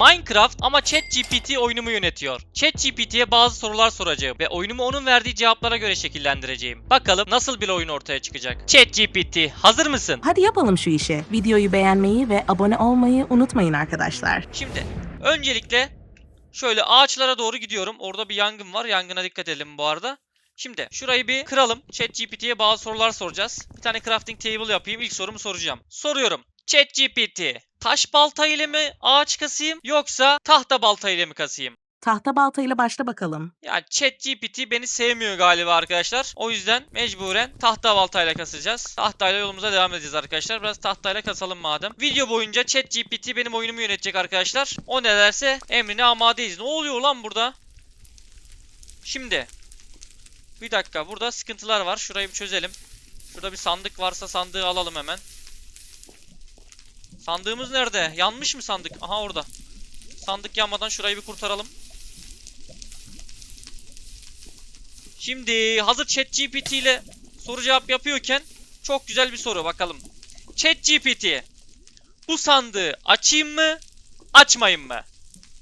Minecraft ama ChatGPT oyunumu yönetiyor. ChatGPT'ye bazı sorular soracağım ve oyunumu onun verdiği cevaplara göre şekillendireceğim. Bakalım nasıl bir oyun ortaya çıkacak. ChatGPT hazır mısın? Hadi yapalım şu işi. Videoyu beğenmeyi ve abone olmayı unutmayın arkadaşlar. Şimdi öncelikle şöyle ağaçlara doğru gidiyorum. Orada bir yangın var. Yangına dikkat edelim bu arada. Şimdi şurayı bir kıralım. ChatGPT'ye bazı sorular soracağız. Bir tane crafting table yapayım. İlk sorumu soracağım. Soruyorum. ChatGPT taş balta ile mi ağaç kasayım yoksa tahta balta ile mi kasayım? Tahta baltayla başla bakalım. Yani ChatGPT beni sevmiyor galiba arkadaşlar. O yüzden mecburen tahta baltayla kasacağız. Tahtayla yolumuza devam edeceğiz arkadaşlar. Biraz tahtayla kasalım madem. Video boyunca ChatGPT benim oyunumu yönetecek arkadaşlar. O ne derse emrine amadeyiz. Ne oluyor lan burada? Şimdi. Bir dakika burada sıkıntılar var. Şurayı bir çözelim. Şurada bir sandık varsa sandığı alalım hemen. Sandığımız nerede? Yanmış mı sandık? Aha orada. Sandık yanmadan şurayı bir kurtaralım. Şimdi hazır ChatGPT ile soru cevap yapıyorken çok güzel bir soru bakalım. ChatGPT bu sandığı açayım mı açmayayım mı?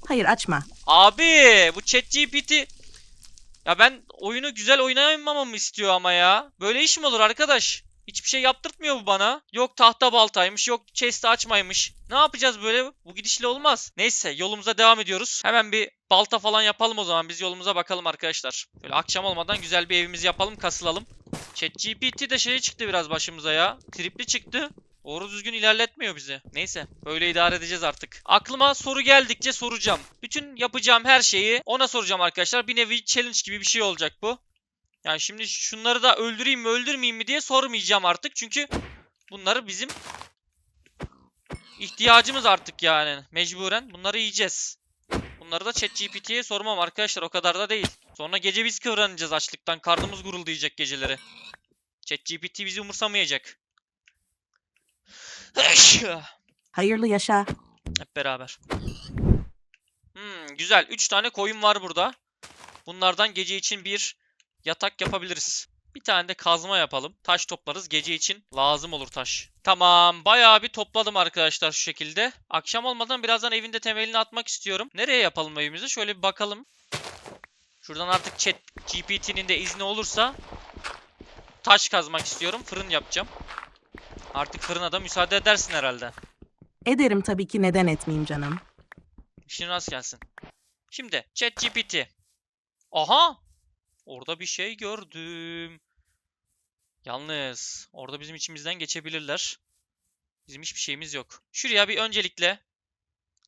Hayır açma. Abi bu ChatGPT ya ben oyunu güzel oynayamamamı istiyor ama ya. Böyle iş mi olur arkadaş? Hiçbir şey yaptırtmıyor bu bana. Yok tahta baltaymış, yok chest'i açmaymış. Ne yapacağız böyle? Bu gidişle olmaz. Neyse yolumuza devam ediyoruz. Hemen bir balta falan yapalım o zaman. Biz yolumuza bakalım arkadaşlar. Böyle akşam olmadan güzel bir evimizi yapalım, kasılalım. ChatGPT de şey çıktı biraz başımıza ya. Tripli çıktı. Doğru düzgün ilerletmiyor bizi. Neyse böyle idare edeceğiz artık. Aklıma soru geldikçe soracağım. Bütün yapacağım her şeyi ona soracağım arkadaşlar. Bir nevi challenge gibi bir şey olacak bu. Yani şimdi şunları da öldüreyim mi öldürmeyeyim mi diye sormayacağım artık. Çünkü bunları bizim ihtiyacımız artık yani. Mecburen bunları yiyeceğiz. Bunları da ChatGPT'ye sormam arkadaşlar o kadar da değil. Sonra gece biz kıvranacağız açlıktan. Karnımız guruldayacak geceleri. ChatGPT bizi umursamayacak. Hayırlı yaşa. Hep beraber. Hmm, güzel. 3 tane koyun var burada. Bunlardan gece için bir yatak yapabiliriz. Bir tane de kazma yapalım. Taş toplarız. Gece için lazım olur taş. Tamam. Bayağı bir topladım arkadaşlar şu şekilde. Akşam olmadan birazdan evinde temelini atmak istiyorum. Nereye yapalım evimizi? Şöyle bir bakalım. Şuradan artık chat GPT'nin de izni olursa taş kazmak istiyorum. Fırın yapacağım. Artık fırına da müsaade edersin herhalde. Ederim tabii ki neden etmeyeyim canım. İşin rast gelsin. Şimdi ChatGPT. Aha! Orada bir şey gördüm. Yalnız orada bizim içimizden geçebilirler. Bizim hiçbir şeyimiz yok. Şuraya bir öncelikle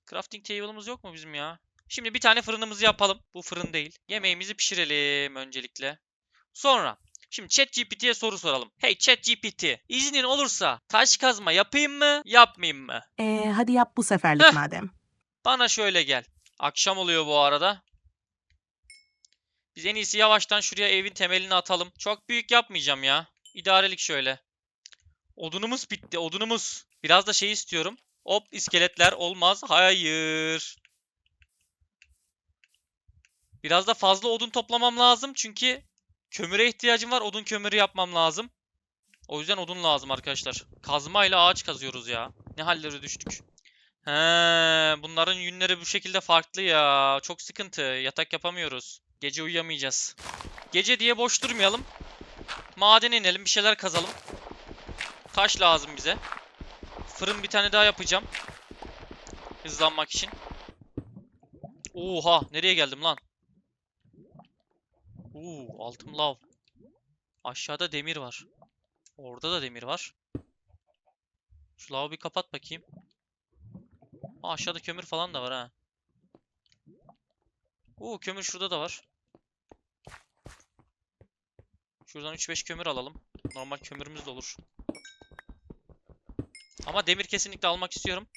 crafting table'ımız yok mu bizim ya? Şimdi bir tane fırınımızı yapalım. Bu fırın değil. Yemeğimizi pişirelim öncelikle. Sonra Şimdi ChatGPT'ye soru soralım. Hey ChatGPT, iznin olursa taş kazma yapayım mı, yapmayayım mı? Ee, hadi yap bu seferlik Heh. madem. Bana şöyle gel. Akşam oluyor bu arada. Biz en iyisi yavaştan şuraya evin temelini atalım. Çok büyük yapmayacağım ya. İdarelik şöyle. Odunumuz bitti. Odunumuz. Biraz da şey istiyorum. Hop iskeletler olmaz. Hayır. Biraz da fazla odun toplamam lazım. Çünkü kömüre ihtiyacım var. Odun kömürü yapmam lazım. O yüzden odun lazım arkadaşlar. Kazmayla ağaç kazıyoruz ya. Ne hallere düştük. He, bunların yünleri bu şekilde farklı ya. Çok sıkıntı. Yatak yapamıyoruz. Gece uyuyamayacağız. Gece diye boş durmayalım. Madene inelim, bir şeyler kazalım. Taş lazım bize. Fırın bir tane daha yapacağım. Hızlanmak için. Oha, nereye geldim lan? Oo, altın lav. Aşağıda demir var. Orada da demir var. Şu lavı bir kapat bakayım. Aşağıda kömür falan da var ha. Oo kömür şurada da var. Şuradan 3-5 kömür alalım. Normal kömürümüz de olur. Ama demir kesinlikle almak istiyorum.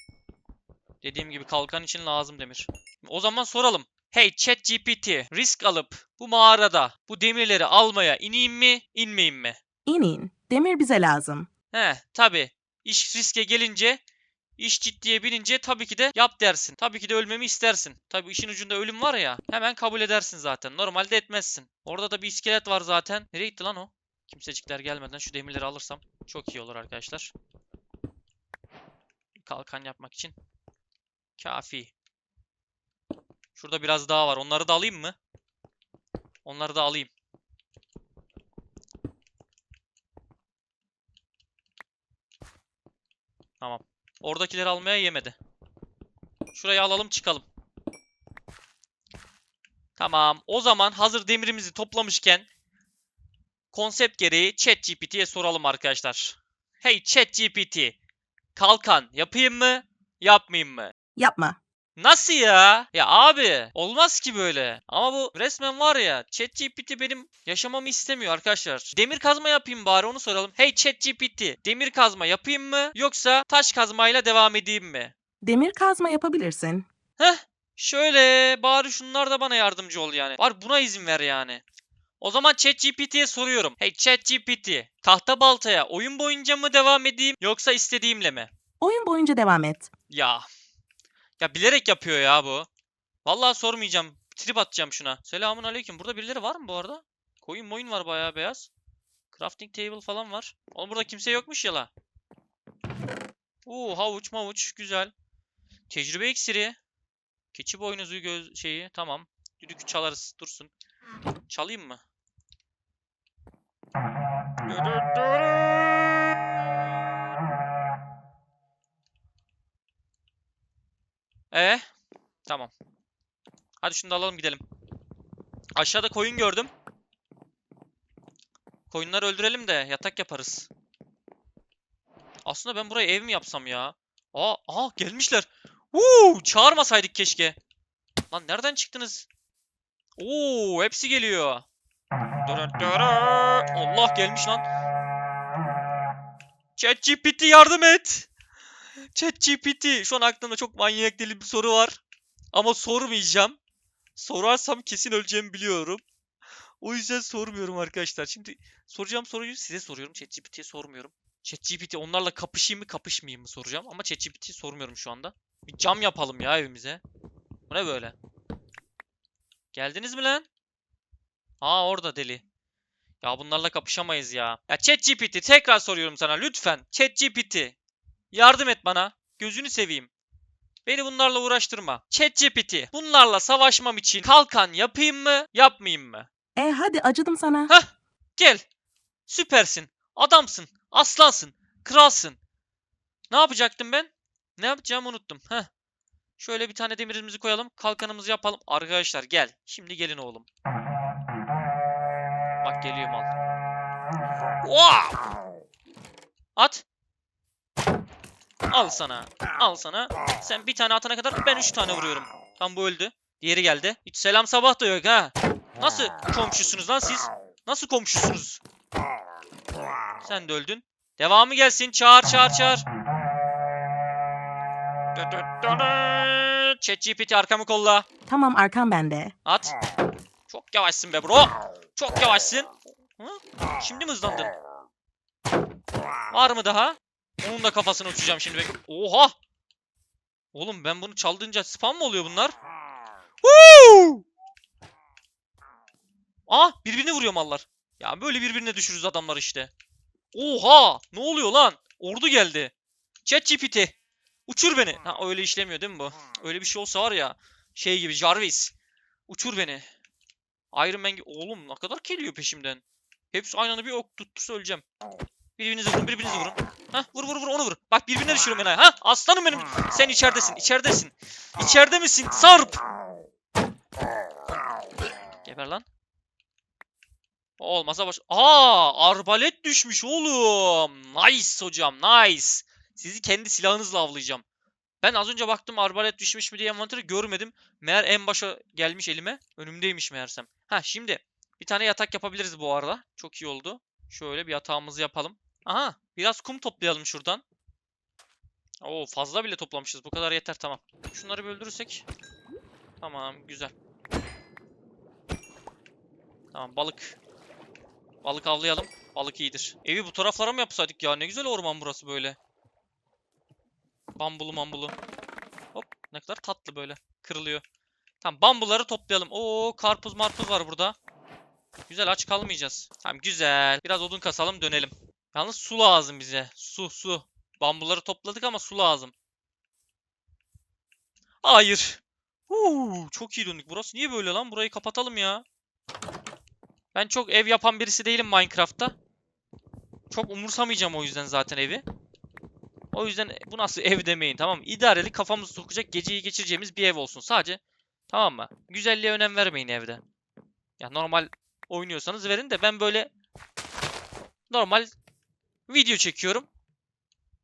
Dediğim gibi kalkan için lazım demir. O zaman soralım. Hey ChatGPT, risk alıp bu mağarada bu demirleri almaya ineyim mi, inmeyeyim mi? İnin. Demir bize lazım. He, tabi. İş riske gelince, iş ciddiye binince tabii ki de yap dersin. Tabii ki de ölmemi istersin. Tabii işin ucunda ölüm var ya, hemen kabul edersin zaten. Normalde etmezsin. Orada da bir iskelet var zaten. Nereye gitti lan o? Kimsecikler gelmeden şu demirleri alırsam çok iyi olur arkadaşlar. Kalkan yapmak için. Kafi. Şurada biraz daha var. Onları da alayım mı? Onları da alayım. Tamam. Oradakileri almaya yemedi. Şurayı alalım çıkalım. Tamam. O zaman hazır demirimizi toplamışken konsept gereği ChatGPT'ye soralım arkadaşlar. Hey ChatGPT, kalkan yapayım mı, yapmayayım mı? Yapma. Nasıl ya? Ya abi olmaz ki böyle. Ama bu resmen var ya ChatGPT benim yaşamamı istemiyor arkadaşlar. Demir kazma yapayım bari onu soralım. Hey ChatGPT demir kazma yapayım mı yoksa taş kazmayla devam edeyim mi? Demir kazma yapabilirsin. Şöyle bari şunlar da bana yardımcı ol yani. Var buna izin ver yani. O zaman ChatGPT'ye soruyorum. Hey ChatGPT tahta baltaya oyun boyunca mı devam edeyim yoksa istediğimle mi? Oyun boyunca devam et. Ya. Ya bilerek yapıyor ya bu. Vallahi sormayacağım. Trip atacağım şuna. Selamun aleyküm. Burada birileri var mı bu arada? Koyun moyun var bayağı beyaz. Crafting table falan var. Oğlum burada kimse yokmuş ya la. Oo havuç mavuç güzel. Tecrübe iksiri. Keçi boynuzu göz şeyi tamam. Düdük çalarız dursun. Çalayım mı? Ee, tamam. Hadi şunu da alalım gidelim. Aşağıda koyun gördüm. Koyunları öldürelim de yatak yaparız. Aslında ben buraya ev mi yapsam ya? Aa, aa gelmişler. Uuu, çağırmasaydık keşke. Lan nereden çıktınız? Oo, hepsi geliyor. Allah gelmiş lan. ChatGPT yardım et. ChatGPT. Şu an aklımda çok manyak deli bir soru var. Ama sormayacağım. Sorarsam kesin öleceğimi biliyorum. O yüzden sormuyorum arkadaşlar. Şimdi soracağım soruyu size soruyorum. ChatGPT'ye sormuyorum. ChatGPT onlarla kapışayım mı kapışmayayım mı soracağım. Ama ChatGPT'ye sormuyorum şu anda. Bir cam yapalım ya evimize. Bu ne böyle? Geldiniz mi lan? Aa orada deli. Ya bunlarla kapışamayız ya. Ya ChatGPT tekrar soruyorum sana lütfen. ChatGPT. Yardım et bana. Gözünü seveyim. Beni bunlarla uğraştırma. ChatGPT. Bunlarla savaşmam için kalkan yapayım mı, yapmayayım mı? E hadi acıdım sana. Hah. Gel. Süpersin. Adamsın. Aslansın. Kralsın. Ne yapacaktım ben? Ne yapacağımı unuttum. Heh. Şöyle bir tane demirimizi koyalım. Kalkanımızı yapalım. Arkadaşlar gel. Şimdi gelin oğlum. Bak geliyor mal. Oha! At. Al sana. Al sana. Sen bir tane atana kadar ben üç tane vuruyorum. Tam bu öldü. Diğeri geldi. Hiç selam sabah da yok ha. Nasıl komşusunuz lan siz? Nasıl komşusunuz? Sen de öldün. Devamı gelsin. Çağır çağır çağır. ChatGPT arkamı kolla. Tamam arkam bende. At. Çok yavaşsın be bro. Çok yavaşsın. Hı? Şimdi mi hızlandın? Var mı daha? Onun da kafasını uçacağım şimdi. bek- Oha! Oğlum ben bunu çaldığınca spam mı oluyor bunlar? Woo! Aa birbirini vuruyor mallar. Ya böyle birbirine düşürürüz adamlar işte. Oha! Ne oluyor lan? Ordu geldi. ChatGPT. Uçur beni. Ha öyle işlemiyor değil mi bu? Öyle bir şey olsa var ya. Şey gibi Jarvis. Uçur beni. Iron Man. Oğlum ne kadar geliyor peşimden. Hepsi aynı anda bir ok tuttursa öleceğim. Birbirinizi vurun, birbirinizi vurun. Hah vur vur vur onu vur. Bak birbirine düşürüyorum ben. Ha aslanım benim. Sen içeridesin, içeridesin. İçeride misin? Sarp. Geber lan. O Olmazsa baş... Aa, arbalet düşmüş oğlum. Nice hocam, nice. Sizi kendi silahınızla avlayacağım. Ben az önce baktım arbalet düşmüş mü diye envanteri görmedim. Meğer en başa gelmiş elime. Önümdeymiş meğersem. Ha şimdi bir tane yatak yapabiliriz bu arada. Çok iyi oldu. Şöyle bir yatağımızı yapalım. Aha biraz kum toplayalım şuradan. Oo fazla bile toplamışız. Bu kadar yeter tamam. Şunları bir öldürürsek. Tamam güzel. Tamam balık. Balık avlayalım. Balık iyidir. Evi bu taraflara mı yapsaydık ya? Ne güzel orman burası böyle. Bambulu mambulu. Hop ne kadar tatlı böyle. Kırılıyor. Tamam bambuları toplayalım. Oo karpuz marpuz var burada. Güzel aç kalmayacağız. Tamam güzel. Biraz odun kasalım dönelim. Yalnız su lazım bize. Su su. Bambuları topladık ama su lazım. Hayır. Huu. Çok iyi döndük. Burası niye böyle lan? Burayı kapatalım ya. Ben çok ev yapan birisi değilim Minecraft'ta. Çok umursamayacağım o yüzden zaten evi. O yüzden bu nasıl ev demeyin tamam mı? İdareli kafamızı sokacak geceyi geçireceğimiz bir ev olsun sadece. Tamam mı? Güzelliğe önem vermeyin evde. Ya normal oynuyorsanız verin de ben böyle normal video çekiyorum.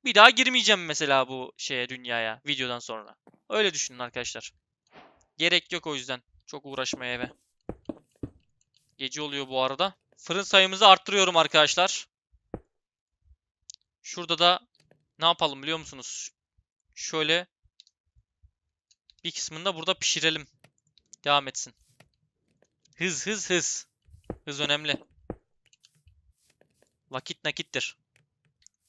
Bir daha girmeyeceğim mesela bu şeye dünyaya videodan sonra. Öyle düşünün arkadaşlar. Gerek yok o yüzden. Çok uğraşmaya eve. Gece oluyor bu arada. Fırın sayımızı arttırıyorum arkadaşlar. Şurada da ne yapalım biliyor musunuz? Şöyle bir kısmını da burada pişirelim. Devam etsin. Hız hız hız. Hız önemli. Vakit nakittir.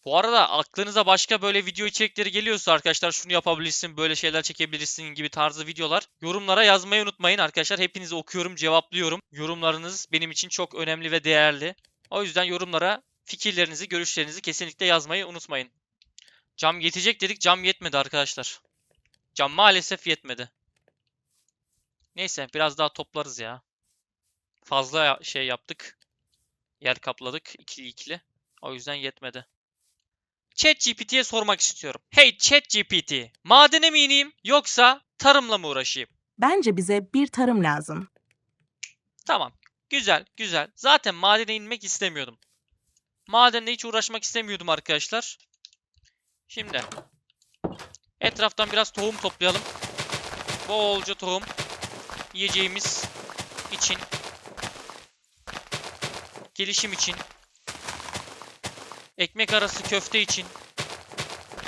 Bu arada aklınıza başka böyle video içerikleri geliyorsa arkadaşlar şunu yapabilirsin, böyle şeyler çekebilirsin gibi tarzı videolar yorumlara yazmayı unutmayın arkadaşlar. Hepinizi okuyorum, cevaplıyorum. Yorumlarınız benim için çok önemli ve değerli. O yüzden yorumlara fikirlerinizi, görüşlerinizi kesinlikle yazmayı unutmayın. Cam yetecek dedik, cam yetmedi arkadaşlar. Cam maalesef yetmedi. Neyse biraz daha toplarız ya. Fazla şey yaptık. Yer kapladık ikili ikili. O yüzden yetmedi. ChatGPT'ye sormak istiyorum. Hey ChatGPT, madene mi ineyim yoksa tarımla mı uğraşayım? Bence bize bir tarım lazım. Tamam. Güzel, güzel. Zaten madene inmek istemiyordum. Madenle hiç uğraşmak istemiyordum arkadaşlar. Şimdi etraftan biraz tohum toplayalım. Bolca tohum yiyeceğimiz için gelişim için ekmek arası köfte için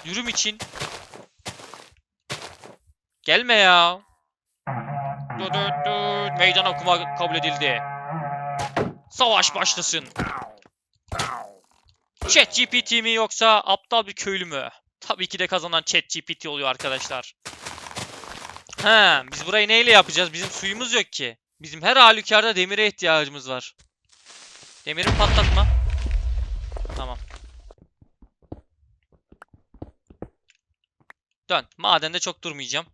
dürüm için gelme ya. Dü dü dü. Meydan okuma kabul edildi. Savaş başlasın. ChatGPT mi yoksa aptal bir köylü mü? Tabii ki de kazanan ChatGPT oluyor arkadaşlar. He, biz burayı neyle yapacağız? Bizim suyumuz yok ki. Bizim her halükarda demire ihtiyacımız var. Demiri patlatma. Tamam. Dön. Madende çok durmayacağım.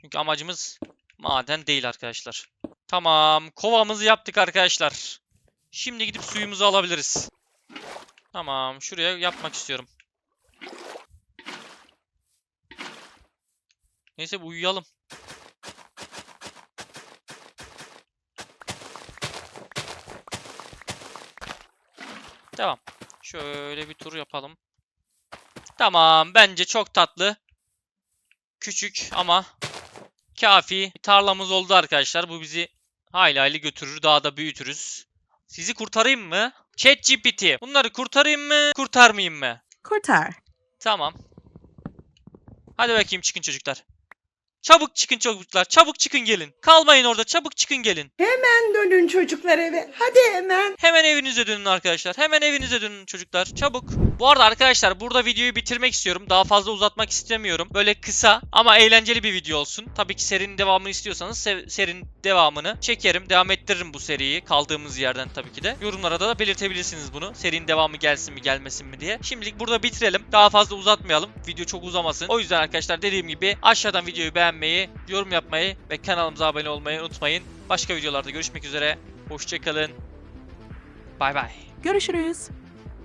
Çünkü amacımız maden değil arkadaşlar. Tamam. Kovamızı yaptık arkadaşlar. Şimdi gidip suyumuzu alabiliriz. Tamam. Şuraya yapmak istiyorum. Neyse uyuyalım. Tamam. Şöyle bir tur yapalım. Tamam. Bence çok tatlı. Küçük ama kafi tarlamız oldu arkadaşlar. Bu bizi hayli hayli götürür. Daha da büyütürüz. Sizi kurtarayım mı? ChatGPT. Bunları kurtarayım mı? Kurtarmayayım mı? Kurtar. Tamam. Hadi bakayım çıkın çocuklar. Çabuk çıkın çocuklar. Çabuk çıkın gelin. Kalmayın orada. Çabuk çıkın gelin. Hemen dönün çocuklar eve. Hadi hemen. Hemen evinize dönün arkadaşlar. Hemen evinize dönün çocuklar. Çabuk. Bu arada arkadaşlar burada videoyu bitirmek istiyorum. Daha fazla uzatmak istemiyorum. Böyle kısa ama eğlenceli bir video olsun. Tabii ki serinin devamını istiyorsanız se- serinin devamını çekerim. Devam ettiririm bu seriyi. Kaldığımız yerden tabii ki de. Yorumlara da belirtebilirsiniz bunu. Serinin devamı gelsin mi gelmesin mi diye. Şimdilik burada bitirelim. Daha fazla uzatmayalım. Video çok uzamasın. O yüzden arkadaşlar dediğim gibi aşağıdan videoyu beğenmeyi, yorum yapmayı ve kanalımıza abone olmayı unutmayın. Başka videolarda görüşmek üzere. Hoşçakalın. Bay bay. Görüşürüz.